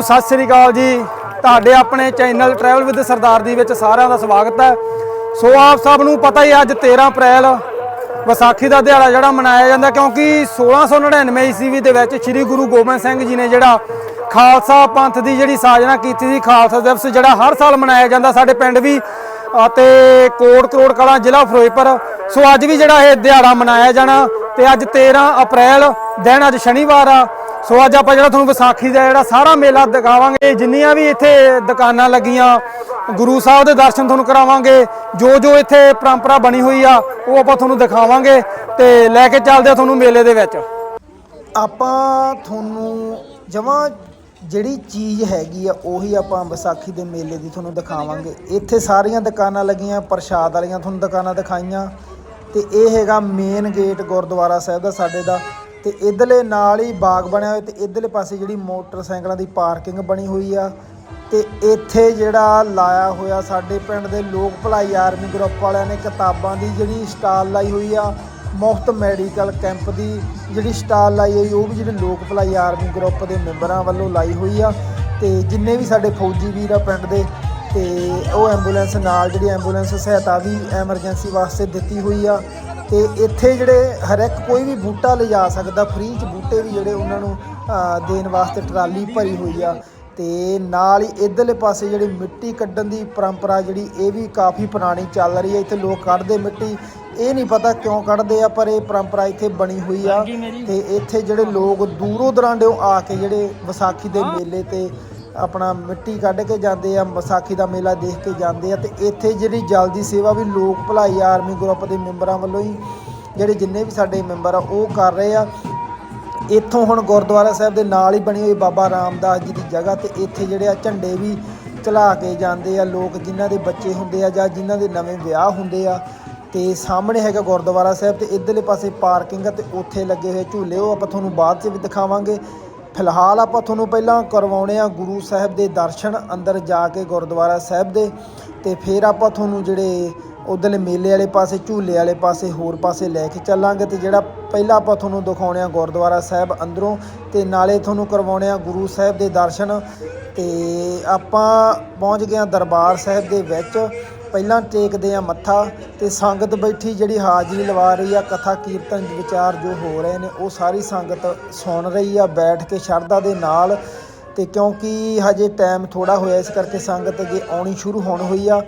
ਨੂੰ ਸਤਿ ਸ੍ਰੀ ਅਕਾਲ ਜੀ। ਤੁਹਾਡੇ ਆਪਣੇ ਚੈਨਲ ਟਰੈਵਲ ਵਿਦ ਸਰਦਾਰ ਦੀ ਵਿੱਚ ਸਾਰਿਆਂ ਦਾ ਸਵਾਗਤ ਹੈ। ਸੋ ਆਪ ਸਭ ਨੂੰ ਪਤਾ ਹੀ ਹੈ, ਅੱਜ 13 ਅਪ੍ਰੈਲ ਵਿਸਾਖੀ ਦਾ ਦਿਹਾੜਾ ਜਿਹੜਾ ਮਨਾਇਆ ਜਾਂਦਾ ਕਿਉਂਕਿ 1699 ਈਸਵੀ ਦੇ ਵਿੱਚ ਸ੍ਰੀ ਗੁਰੂ ਗੋਬਿੰਦ ਸਿੰਘ ਜੀ ਨੇ ਜਿਹੜਾ ਖਾਲਸਾ ਪੰਥ ਦੀ ਜਿਹੜੀ ਸਾਜਨਾ ਕੀਤੀ ਸੀ ਖਾਲਸਾ ਦਿਵਸ ਜਿਹੜਾ ਹਰ ਸਾਲ ਮਨਾਇਆ ਜਾਂਦਾ ਸਾਡੇ ਪਿੰਡ ਵੀ ਅਤੇ ਕੋਟ ਕਰੋੜ ਕਲਾਂ ਜ਼ਿਲ੍ਹਾ ਫਿਰੋਜ਼ਪੁਰ। ਸੋ ਅੱਜ ਵੀ ਜਿਹੜਾ ਇਹ ਦਿਹਾੜਾ ਮਨਾਇਆ ਜਾਣਾ ਤੇ ਅੱਜ 13 ਅਪ੍ਰੈਲ ਦਿਨ ਅੱਜ ਸ਼ਨੀਵਾਰ ਆ ਸੋ ਅੱਜ ਆਪਾਂ ਜਿਹੜਾ ਤੁਹਾਨੂੰ ਵਿਸਾਖੀ ਦਾ ਜਿਹੜਾ ਸਾਰਾ ਮੇਲਾ ਦਿਖਾਵਾਂਗੇ, ਜਿੰਨੀਆਂ ਵੀ ਇੱਥੇ ਦੁਕਾਨਾਂ ਲੱਗੀਆਂ, ਗੁਰੂ ਸਾਹਿਬ ਦੇ ਦਰਸ਼ਨ ਤੁਹਾਨੂੰ ਕਰਾਵਾਂਗੇ, ਜੋ ਜੋ ਇੱਥੇ ਪਰੰਪਰਾ ਬਣੀ ਹੋਈ ਆ, ਉਹ ਆਪਾਂ ਤੁਹਾਨੂੰ ਦਿਖਾਵਾਂਗੇ ਤੇ ਲੈ ਕੇ ਚੱਲਦੇ ਆ ਤੁਹਾਨੂੰ ਮੇਲੇ ਦੇ ਵਿੱਚ। ਆਪਾਂ ਤੁਹਾਨੂੰ ਜਮਾਂ ਜਿਹੜੀ ਚੀਜ਼ ਹੈਗੀ ਆ, ਉਹੀ ਆਪਾਂ ਵਿਸਾਖੀ ਦੇ ਮੇਲੇ ਦੀ ਤੁਹਾਨੂੰ ਦਿਖਾਵਾਂਗੇ। ਇੱਥੇ ਸਾਰੀਆਂ ਦੁਕਾਨਾਂ ਲੱਗੀਆਂ, ਪ੍ਰਸ਼ਾਦ ਵਾਲੀਆਂ ਤੁਹਾਨੂੰ ਦੁਕਾਨਾਂ ਦਿਖਾਈਆਂ। ਤੇ ਇਹ ਹੈਗਾ ਮੇਨ ਗੇਟ ਗੁਰਦੁਆਰਾ ਸਾਹਿਬ ਦਾ, ਸਾਡੇ ਦਾ। ਤੇ ਇਧਰਲੇ ਨਾਲ ਹੀ ਬਾਗ ਬਣਿਆ ਹੋਇਆ ਤੇ ਇਧਰਲੇ ਪਾਸੇ ਜਿਹੜੀ ਮੋਟਰਸਾਈਕਲਾਂ ਦੀ ਪਾਰਕਿੰਗ ਬਣੀ ਹੋਈ ਆ। ਤੇ ਇੱਥੇ ਜਿਹੜਾ ਲਾਇਆ ਹੋਇਆ ਸਾਡੇ ਪਿੰਡ ਦੇ ਲੋਕ ਭਲਾਈ ਆਰਮੀ ਗਰੁੱਪ ਵਾਲਿਆਂ ਨੇ ਕਿਤਾਬਾਂ ਦੀ ਜਿਹੜੀ ਸਟਾਲ ਲਾਈ ਹੋਈ ਆ, ਮੁਫਤ ਮੈਡੀਕਲ ਕੈਂਪ ਦੀ ਜਿਹੜੀ ਸਟਾਲ ਲਾਈ ਹੋਈ, ਉਹ ਵੀ ਜਿਹੜੇ ਲੋਕ ਭਲਾਈ ਆਰਮੀ ਗਰੁੱਪ ਦੇ ਮੈਂਬਰਾਂ ਵੱਲੋਂ ਲਾਈ ਹੋਈ ਆ। ਤੇ ਜਿੰਨੇ ਵੀ ਸਾਡੇ ਫੌਜੀ ਵੀਰ ਆ ਪਿੰਡ ਦੇ, ਤੇ ਉਹ ਐਂਬੂਲੈਂਸ ਨਾਲ ਜਿਹੜੀ ਐਂਬੂਲੈਂਸ ਸਹਾਇਤਾ ਵੀ ਐਮਰਜੈਂਸੀ ਵਾਸਤੇ ਦਿੱਤੀ ਹੋਈ ਆ। ਤੇ ਇੱਥੇ ਜਿਹੜੇ ਹਰ ਇੱਕ ਕੋਈ ਵੀ ਬੂਟਾ ਲਿਜਾ ਸਕਦਾ ਫ੍ਰੀ ਚ ਬੂਟੇ ਵੀ ਜਿਹੜੇ ਉਹਨਾਂ ਨੂੰ ਦੇਣ ਵਾਸਤੇ ਟਰਾਲੀ ਭਰੀ ਹੋਈ ਆ। ਤੇ ਨਾਲ ਹੀ ਇਧਰਲੇ ਪਾਸੇ ਜਿਹੜੀ ਮਿੱਟੀ ਕੱਢਣ ਦੀ ਪਰੰਪਰਾ ਜਿਹੜੀ ਇਹ ਵੀ ਕਾਫੀ ਪੁਰਾਣੀ ਚੱਲ ਰਹੀ ਹੈ। ਇੱਥੇ ਲੋਕ ਕੱਢਦੇ ਮਿੱਟੀ ਇਹ ਨਹੀਂ ਪਤਾ ਕਿਉਂ ਕੱਢਦੇ ਆ ਪਰ ਇਹ ਪਰੰਪਰਾ ਇੱਥੇ ਬਣੀ ਹੋਈ ਆ। ਤੇ ਇੱਥੇ ਜਿਹੜੇ ਲੋਕ ਦੂਰੋਂ ਦਰਾਂਡਿਓ ਆ ਕੇ ਜਿਹੜੇ ਵਿਸਾਖੀ ਦੇ ਮੇਲੇ ਤੇ ਆਪਣਾ ਮਿੱਟੀ ਕੱਢ ਕੇ ਜਾਂਦੇ ਆ, ਵਿਸਾਖੀ ਦਾ ਮੇਲਾ ਦੇਖ ਕੇ ਜਾਂਦੇ ਆ ਤੇ ਇੱਥੇ ਜਿਹੜੀ ਜਲ ਦੀ ਸੇਵਾ ਵੀ ਲੋਕ ਭਲਾਈ ਆਰਮੀ ਗਰੁੱਪ ਦੇ ਮੈਂਬਰਾਂ ਵੱਲੋਂ ਹੀ, ਜਿਹੜੇ ਜਿੰਨੇ ਵੀ ਸਾਡੇ ਮੈਂਬਰ ਆ, ਉਹ ਕਰ ਰਹੇ ਆ। ਇੱਥੋਂ ਹੁਣ ਗੁਰਦੁਆਰਾ ਸਾਹਿਬ ਦੇ ਨਾਲ ਹੀ ਬਣੀ ਹੋਈ ਬਾਬਾ ਰਾਮਦਾਸ ਜੀ ਦੀ ਜਗ੍ਹਾ ਤੇ ਇੱਥੇ ਜਿਹੜੇ ਆ ਝੰਡੇ ਵੀ ਚਲਾ ਕੇ ਜਾਂਦੇ ਆ। ਲੋਕ ਜਿਨ੍ਹਾਂ ਦੇ ਬੱਚੇ ਹੁੰਦੇ ਆ ਜਾਂ ਜਿਨ੍ਹਾਂ ਦੇ ਨਵੇਂ ਵਿਆਹ ਹੁੰਦੇ ਆ ਤੇ ਸਾਹਮਣੇ ਹੈਗਾ ਗੁਰਦੁਆਰਾ ਸਾਹਿਬ ਤੇ ਇਧਰਲੇ ਪਾਸੇ ਪਾਰਕਿੰਗ ਆ ਤੇ ਉੱਥੇ ਲੱਗੇ ਹੋਏ ਝੂਲੇ, ਉਹ ਆਪਾਂ ਤੁਹਾਨੂੰ ਬਾਅਦ 'ਚ ਵੀ ਦਿਖਾਵਾਂਗੇ। ਫਿਲਹਾਲ ਆਪਾਂ ਤੁਹਾਨੂੰ ਪਹਿਲਾਂ ਕਰਵਾਉਣੇ ਆ ਗੁਰੂ ਸਾਹਿਬ ਦੇ ਦਰਸ਼ਨ ਅੰਦਰ ਜਾ ਕੇ ਗੁਰਦੁਆਰਾ ਸਾਹਿਬ ਦੇ ਤੇ ਫਿਰ ਆਪਾਂ ਤੁਹਾਨੂੰ ਜਿਹੜੇ ਉਧਰਲੇ ਮੇਲੇ ਵਾਲੇ ਪਾਸੇ, ਝੂਲੇ ਵਾਲੇ ਪਾਸੇ, ਹੋਰ ਪਾਸੇ ਲੈ ਕੇ ਚੱਲਾਂਗੇ ਤੇ ਜਿਹੜਾ ਪਹਿਲਾਂ ਆਪਾਂ ਤੁਹਾਨੂੰ ਦਿਖਾਉਣੇ ਆ ਗੁਰਦੁਆਰਾ ਸਾਹਿਬ ਅੰਦਰੋਂ ਤੇ ਨਾਲੇ ਤੁਹਾਨੂੰ ਕਰਵਾਉਣੇ ਆ ਗੁਰੂ ਸਾਹਿਬ ਦੇ ਦਰਸ਼ਨ ਤੇ ਆਪਾਂ ਪਹੁੰਚ ਗਏ ਆ ਦਰਬਾਰ ਸਾਹਿਬ ਦੇ ਵਿੱਚ ਪਹਿਲਾਂ ਟੇਕਦੇ ਆ ਮੱਥਾ ਤੇ ਸੰਗਤ ਬੈਠੀ ਜਿਹੜੀ ਹਾਜ਼ਰੀ ਲਵਾ ਰਹੀ ਆ, ਕਥਾ, ਕੀਰਤਨ, ਵਿਚਾਰ ਜੋ ਹੋ ਰਹੇ ਨੇ, ਉਹ ਸਾਰੀ ਸੰਗਤ ਸੁਣ ਰਹੀ ਆ, ਬੈਠ ਕੇ ਸ਼ਰਧਾ ਦੇ ਨਾਲ ਤੇ ਕਿਉਂਕਿ ਹਜੇ ਟਾਈਮ ਥੋੜਾ ਹੋਇਆ ਇਸ ਕਰਕੇ ਸੰਗਤ ਅੱਗੇ ਆਉਣੀ ਸ਼ੁਰੂ ਹੋਣ ਹੋਈ ਆ,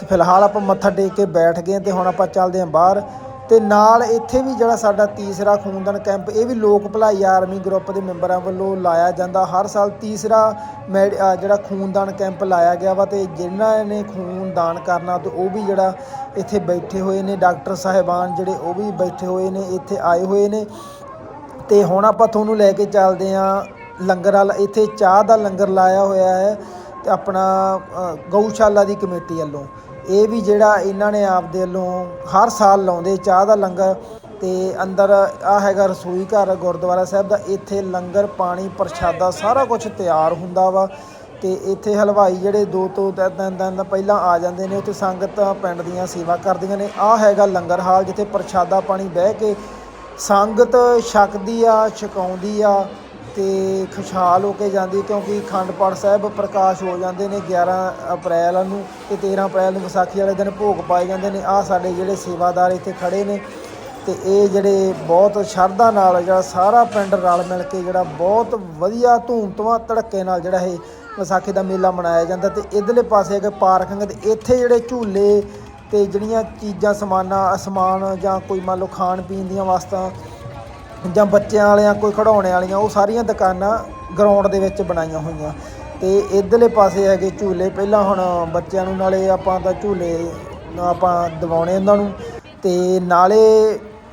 ਤੇ ਫਿਲਹਾਲ ਆਪਾਂ ਮੱਥਾ ਟੇਕ ਕੇ ਬੈਠ ਗਏ ਤੇ ਹੁਣ ਆਪਾਂ ਚੱਲਦੇ ਆਂ ਬਾਹਰ। ਤੇ ਨਾਲ ਇੱਥੇ ਵੀ ਜਿਹੜਾ ਸਾਡਾ ਤੀਸਰਾ ਖੂਨਦਾਨ ਕੈਂਪ, ਇਹ ਵੀ ਲੋਕ ਭਲਾਈ ਆਰਮੀ ਗਰੁੱਪ ਦੇ ਮੈਂਬਰਾਂ ਵੱਲੋਂ ਲਾਇਆ ਜਾਂਦਾ। ਹਰ ਸਾਲ ਤੀਸਰਾ ਮੈਡ- ਜਿਹੜਾ ਖੂਨਦਾਨ ਕੈਂਪ ਲਾਇਆ ਗਿਆ ਵਾ ਤੇ ਜਿਨ੍ਹਾਂ ਨੇ ਖੂਨਦਾਨ ਕਰਨਾ ਤੇ ਉਹ ਵੀ ਜਿਹੜਾ ਇੱਥੇ ਬੈਠੇ ਹੋਏ ਨੇ, ਡਾਕਟਰ ਸਾਹਿਬਾਨ ਜਿਹੜੇ ਉਹ ਵੀ ਬੈਠੇ ਹੋਏ ਨੇ, ਇੱਥੇ ਆਏ ਹੋਏ ਨੇ। ਤੇ ਹੁਣ ਆਪਾਂ ਤੁਹਾਨੂੰ ਲੈ ਕੇ ਚੱਲਦੇ ਆਂ ਲੰਗਰ ਵਾਲਾ। ਇੱਥੇ ਚਾਹ ਦਾ ਲੰਗਰ ਲਾਇਆ ਹੋਇਆ ਹੈ ਤੇ ਆਪਣਾ ਗਊਸ਼ਾਲਾ ਦੀ ਕਮੇਟੀ ਵੱਲੋਂ। ਇਹ ਵੀ ਜਿਹੜਾ ਇਹਨਾਂ ਨੇ ਆਪਦੇ ਵੱਲੋਂ ਹਰ ਸਾਲ ਲਾਉਂਦੇ ਚਾਹ ਦਾ ਲੰਗਰ ਤੇ ਅੰਦਰ ਆ ਹੈਗਾ ਰਸੋਈ ਘਰ ਗੁਰਦੁਆਰਾ ਸਾਹਿਬ ਦਾ, ਇੱਥੇ ਲੰਗਰ, ਪਾਣੀ, ਪ੍ਰਸ਼ਾਦਾ ਸਾਰਾ ਕੁਝ ਤਿਆਰ ਹੁੰਦਾ ਵਾ ਤੇ ਇੱਥੇ ਹਲਵਾਈ ਜਿਹੜੇ ਦੋ ਤੋਂ ਤਿੰਨ ਤਿੰਨ ਦਿਨ ਪਹਿਲਾਂ ਆ ਜਾਂਦੇ ਨੇ, ਉੱਥੇ ਸੰਗਤਾਂ ਪਿੰਡ ਦੀਆਂ ਸੇਵਾ ਕਰਦੀਆਂ ਨੇ। ਆ ਹੈਗਾ ਲੰਗਰ ਹਾਲ ਜਿੱਥੇ ਪ੍ਰਸ਼ਾਦਾ ਪਾਣੀ ਬਹਿ ਕੇ ਸੰਗਤ ਛਕਦੀ ਆ, ਛਕਾਉਂਦੀ ਆ ਤੇ ਖੁਸ਼ਹਾਲ ਹੋ ਕੇ ਜਾਂਦੀ ਕਿਉਂਕਿ ਅਖੰਡ ਪਾਠ ਸਾਹਿਬ ਪ੍ਰਕਾਸ਼ ਹੋ ਜਾਂਦੇ ਨੇ 11 ਅਪ੍ਰੈਲ ਨੂੰ ਤੇ 13 ਅਪ੍ਰੈਲ ਨੂੰ ਵਿਸਾਖੀ ਵਾਲੇ ਦਿਨ ਭੋਗ ਪਾਏ ਜਾਂਦੇ ਨੇ। ਆ ਸਾਡੇ ਜਿਹੜੇ ਸੇਵਾਦਾਰ ਇੱਥੇ ਖੜੇ ਨੇ ਤੇ ਇਹ ਜਿਹੜੇ ਬਹੁਤ ਸ਼ਰਧਾ ਨਾਲ ਜਿਹੜਾ ਸਾਰਾ ਪਿੰਡ ਰਲ ਮਿਲ ਕੇ ਜਿਹੜਾ ਬਹੁਤ ਵਧੀਆ ਧੂਮ ਧਮਾ ਧੜੱਕੇ ਨਾਲ ਜਿਹੜਾ ਇਹ ਵਿਸਾਖੀ ਦਾ ਮੇਲਾ ਮਨਾਇਆ ਜਾਂਦਾ ਤੇ ਇਧਰਲੇ ਪਾਸੇ ਹੈਗੇ ਪਾਰਕਿੰਗ ਤੇ ਇੱਥੇ ਜਿਹੜੇ ਝੂਲੇ ਤੇ ਜਿਹੜੀਆਂ ਚੀਜ਼ਾਂ, ਸਮਾਨਾਂ, ਅਸਮਾਨ ਜਾਂ ਕੋਈ ਮੰਨ ਲਓ ਖਾਣ ਪੀਣ ਦੀਆਂ ਵਸਤਾਂ ਜਾਂ ਬੱਚਿਆਂ ਵਾਲਿਆਂ, ਕੋਈ ਖਿਡੌਣੇ ਵਾਲੀਆਂ, ਉਹ ਸਾਰੀਆਂ ਦੁਕਾਨਾਂ ਗਰਾਊਂਡ ਦੇ ਵਿੱਚ ਬਣਾਈਆਂ ਹੋਈਆਂ। ਤੇ ਇਧਰਲੇ ਪਾਸੇ ਹੈਗੇ ਝੂਲੇ, ਪਹਿਲਾਂ ਹੁਣ ਬੱਚਿਆਂ ਨੂੰ ਨਾਲੇ ਆਪਾਂ ਤਾਂ ਝੂਲੇ ਆਪਾਂ ਦਿਵਾਉਣੇ ਉਹਨਾਂ ਨੂੰ। ਤੇ ਨਾਲੇ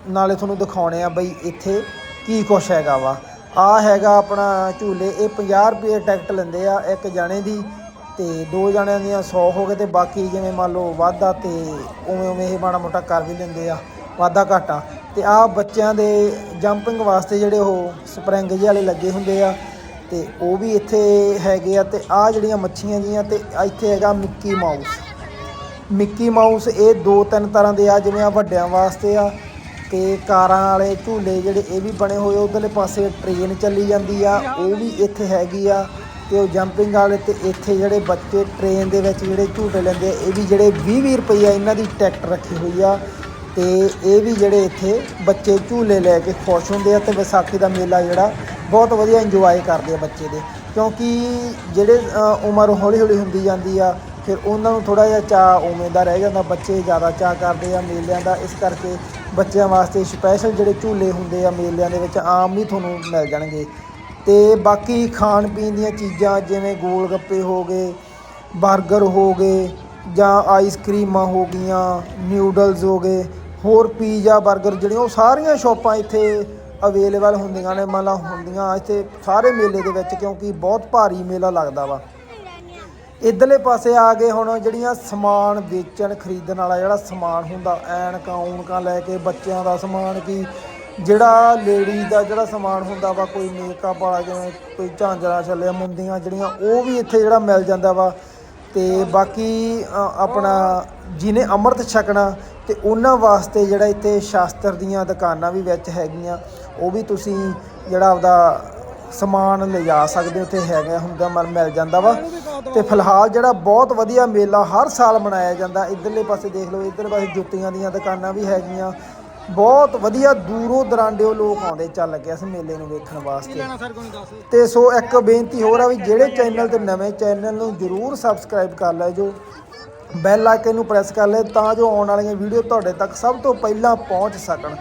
ਨਾਲੇ ਤੁਹਾਨੂੰ ਦਿਖਾਉਣੇ ਆ ਬਈ ਇੱਥੇ ਕੀ ਕੁਛ ਹੈਗਾ ਵਾ। ਆ ਹੈਗਾ ਆਪਣਾ ਝੂਲੇ, ਇਹ 50 ਰੁਪਏ ਟਿਕਟ ਲੈਂਦੇ ਆ ਇੱਕ ਜਣੇ ਦੀ। ਤੇ ਦੋ ਜਣਿਆਂ ਦੀਆਂ 100 ਹੋ ਗਏ ਤੇ ਬਾਕੀ ਜਿਵੇਂ ਮੰਨ ਲਓ ਵਾਧਾ ਤੇ ਉਵੇਂ ਉਵੇਂ ਇਹ ਮਾੜਾ ਮੋਟਾ ਕਰ ਵੀ ਲੈਂਦੇ ਆ। ਵਾਧਾ ਘਾਟਾ। ਤੇ ਆ ਬੱਚਿਆਂ ਦੇ ਜੰਪਿੰਗ ਵਾਸਤੇ ਜਿਹੜੇ ਉਹ ਸਪਰਿੰਗ ਜਿਹੇ ਵਾਲੇ ਲੱਗੇ ਹੁੰਦੇ ਆ। ਤੇ ਉਹ ਵੀ ਇੱਥੇ ਹੈਗੇ ਆ ਤੇ ਆ ਜਿਹੜੀਆਂ ਮੱਛੀਆਂ ਜੀਆਂ ਤੇ ਇੱਥੇ ਹੈਗਾ ਮਿੱਕੀ ਮਾਊਸ। ਮਿੱਕੀ ਮਾਊਸ ਇਹ ਦੋ ਤਿੰਨ ਤਰ੍ਹਾਂ ਦੇ ਆ ਜਿਵੇਂ ਆ ਵੱਡਿਆਂ ਵਾਸਤੇ ਆ ਤੇ ਕਾਰਾਂ ਵਾਲੇ ਝੂਲੇ ਜਿਹੜੇ ਇਹ ਵੀ ਬਣੇ ਹੋਏ ਉਧਰਲੇ ਪਾਸੇ ਟ੍ਰੇਨ ਚੱਲੀ ਜਾਂਦੀ ਆ ਉਹ ਵੀ ਇੱਥੇ ਹੈਗੀ ਆ ਤੇ ਉਹ ਜੰਪਿੰਗ ਵਾਲੇ ਤੇ ਇੱਥੇ ਜਿਹੜੇ ਬੱਚੇ ਟ੍ਰੇਨ ਦੇ ਵਿੱਚ ਜਿਹੜੇ ਝੂਟੇ ਲੈਂਦੇ ਆ, ਇਹ ਵੀ ਜਿਹੜੇ 20-20 ਰੁਪਈਆ ਇਹਨਾਂ ਦੀ ਟਿਕਟ ਰੱਖੀ ਹੋਈ ਆ। ਤੇ ਇਹ ਵੀ ਜਿਹੜੇ ਇੱਥੇ ਬੱਚੇ ਝੂਲੇ ਲੈ ਕੇ ਖੁਸ਼ ਹੁੰਦੇ ਆ ਤੇ ਵਿਸਾਖੀ ਦਾ ਮੇਲਾ ਜਿਹੜਾ ਬਹੁਤ ਵਧੀਆ ਇੰਜੋਏ ਕਰਦੇ ਆ ਬੱਚੇ ਦੇ। ਕਿਉਂਕਿ ਜਿਹੜੇ ਉਮਰ ਹੌਲੀ ਹੌਲੀ ਹੁੰਦੀ ਜਾਂਦੀ ਆ, ਫਿਰ ਉਹਨਾਂ ਨੂੰ ਥੋੜਾ ਜਿਹਾ ਚਾਅ ਉਵੇਂ ਦਾ ਰਹਿ ਜਾਂਦਾ, ਬੱਚੇ ਜ਼ਿਆਦਾ ਚਾਅ ਕਰਦੇ ਆ ਮੇਲਿਆਂ ਦਾ, ਇਸ ਕਰਕੇ ਬੱਚਿਆਂ ਵਾਸਤੇ ਸਪੈਸ਼ਲ ਜਿਹੜੇ ਝੂਲੇ ਹੁੰਦੇ ਆ ਮੇਲਿਆਂ ਦੇ ਵਿੱਚ ਆਮ ਵੀ ਤੁਹਾਨੂੰ ਮਿਲ ਜਾਣਗੇ। ਤੇ ਬਾਕੀ ਖਾਣ ਪੀਣ ਦੀਆਂ ਚੀਜ਼ਾਂ ਜਿਵੇਂ ਗੋਲ ਗੱਪੇ ਹੋ ਗਏ 버ਗਰ ਹੋ ਗਏ ਜਾਂ ਆਈਸਕ੍ਰੀਮਾਂ ਹੋ ਗਈਆਂ ਨਿਊਡਲਸ ਹੋ ਗਏ ਹੋਰ ਪੀਜ਼ਾ 버ਗਰ ਜਿਹੜੀਆਂ ਉਹ ਸਾਰੀਆਂ ਸ਼ਾਪਾਂ ਇੱਥੇ ਅਵੇਲੇਬਲ ਹੁੰਦੀਆਂ ਨੇ ਮਤਲਬ ਹੁੰਦੀਆਂ ਇੱਥੇ ਸਾਰੇ ਮੇਲੇ ਦੇ ਵਿੱਚ ਕਿਉਂਕਿ ਬਹੁਤ ਭਾਰੀ ਮੇਲਾ ਲੱਗਦਾ ਵਾ। ਇਧਰਲੇ ਪਾਸੇ ਆ ਗਏ ਹੁਣ ਜਿਹੜੀਆਂ ਸਮਾਨ ਵੇਚਣ, ਖਰੀਦਣ ਵਾਲਾ ਜਿਹੜਾ ਸਮਾਨ ਹੁੰਦਾ, ਐਨਕਾਂ, ਊਨਕਾਂ ਲੈ ਕੇ ਬੱਚਿਆਂ ਦਾ ਸਮਾਨ ਕੀ, ਜਿਹੜਾ ਲੇਡੀ ਦਾ ਜਿਹੜਾ ਸਮਾਨ ਹੁੰਦਾ ਵਾ, ਕੋਈ ਮੇਕਅਪ ਵਾਲਾ ਜਿਵੇਂ ਕੋਈ ਝਾਂਜਰਾ ਛੱਲੇ ਮੁੰਦੀਆਂ ਜਿਹੜੀਆਂ, ਉਹ ਵੀ ਇੱਥੇ ਜਿਹੜਾ ਮਿਲ ਜਾਂਦਾ ਵਾ। ਤੇ ਬਾਕੀ ਆਪਣਾ ਜਿਹਨੇ ਅੰਮ੍ਰਿਤ ਛਕਣਾ ਤੇ ਉਹਨਾਂ ਵਾਸਤੇ ਜਿਹੜਾ ਇੱਥੇ ਸ਼ਾਸਤਰ ਦੀਆਂ ਦੁਕਾਨਾਂ ਵੀ ਵਿੱਚ ਹੈਗੀਆਂ, ਉਹ ਵੀ ਤੁਸੀਂ ਜਿਹੜਾ ਆਪਦਾ ਸਮਾਨ ਲਿਜਾ ਸਕਦੇ ਹੋ, ਉੱਥੇ ਹੈਗਾ ਹੁੰਦਾ ਮਰ ਮਿਲ ਜਾਂਦਾ ਵਾ। ਤੇ ਫਿਲਹਾਲ ਜਿਹੜਾ ਬਹੁਤ ਵਧੀਆ ਮੇਲਾ ਹਰ ਸਾਲ ਮਨਾਇਆ ਜਾਂਦਾ, ਇਧਰਲੇ ਪਾਸੇ ਦੇਖ ਲਓ ਇਧਰਲੇ ਪਾਸੇ ਜੁੱਤੀਆਂ ਦੀਆਂ ਦੁਕਾਨਾਂ ਵੀ ਹੈਗੀਆਂ। ਬਹੁਤ ਵਧੀਆ ਦੂਰੋਂ ਦਰਾਂਡਿਓ ਲੋਕ ਆਉਂਦੇ ਚੱਲ ਕੇ ਇਸ ਮੇਲੇ ਨੂੰ ਵੇਖਣ ਵਾਸਤੇ। ਤੇ ਸੋ ਇੱਕ ਬੇਨਤੀ ਹੋਰ ਆ ਵੀ ਜਿਹੜੇ ਚੈਨਲ ਤੇ ਨਵੇਂ ਚੈਨਲ ਨੂੰ ਜਰੂਰ ਸਬਸਕ੍ਰਾਈਬ ਕਰ ਲੈ ਜੋ ਬੈਲ ਆਈਕਨ ਨੂੰ ਪ੍ਰੈਸ ਕਰ ਲਿਓ ਤਾਂ ਜੋ ਆਉਣ ਵਾਲੀਆਂ ਵੀਡੀਓ ਤੁਹਾਡੇ ਤੱਕ ਸਭ ਤੋਂ ਪਹਿਲਾਂ ਪਹੁੰਚ ਸਕਣ।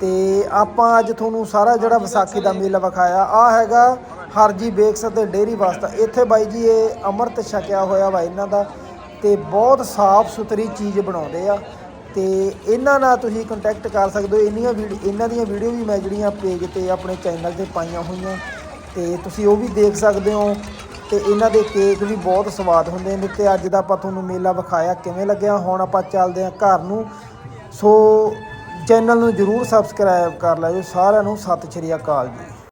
ਤੇ ਆਪਾਂ ਅੱਜ ਤੁਹਾਨੂੰ ਸਾਰਾ ਜਿਹੜਾ ਵਿਸਾਖੀ ਦਾ ਮੇਲਾ ਵਿਖਾਇਆ ਆ ਹੈਗਾ ਹਰਜੀ ਬੇਕਸ ਅਤੇ ਡੇਰੀ ਵਾਸਤਾ। ਇੱਥੇ ਬਾਈ ਜੀ ਇਹ ਅੰਮ੍ਰਿਤ ਛਕਿਆ ਹੋਇਆ ਵਾ ਇਹਨਾਂ ਦਾ ਤੇ ਬਹੁਤ ਸਾਫ਼ ਸੁਥਰੀ ਚੀਜ਼ ਬਣਾਉਂਦੇ ਆ। ਤੇ ਇਹਨਾਂ ਨਾਲ ਤੁਸੀਂ ਕੰਟੈਕਟ ਕਰ ਸਕਦੇ ਹੋ। ਇੰਨੀਆਂ ਵੀਡੀਓ ਇਹਨਾਂ ਦੀਆਂ ਵੀਡੀਓ ਵੀ ਮੈਂ ਜਿਹੜੀਆਂ ਪੇਜ ਤੇ ਆਪਣੇ ਚੈਨਲ ਤੇ ਪਾਈਆਂ ਹੋਈਆਂ। ਤੇ ਤੁਸੀਂ ਉਹ ਵੀ ਦੇਖ ਸਕਦੇ ਹੋ। ਤੇ ਇਹਨਾਂ ਦੇ ਕੇਕ ਵੀ ਬਹੁਤ ਸਵਾਦ ਹੁੰਦੇ ਨੇ ਤੇ ਅੱਜ ਦਾ ਆਪਾਂ ਤੁਹਾਨੂੰ ਮੇਲਾ ਵਿਖਾਇਆ ਕਿਵੇਂ ਲੱਗਿਆ, ਹੁਣ ਆਪਾਂ ਚੱਲਦੇ ਹਾਂ ਘਰ ਨੂੰ। ਸੋ ਚੈਨਲ ਨੂੰ ਜਰੂਰ ਸਬਸਕ੍ਰਾਈਬ ਕਰ ਲਿਓ, ਸਾਰਿਆਂ ਨੂੰ ਸਤਿ ਸ਼੍ਰੀ ਅਕਾਲ ਜੀ।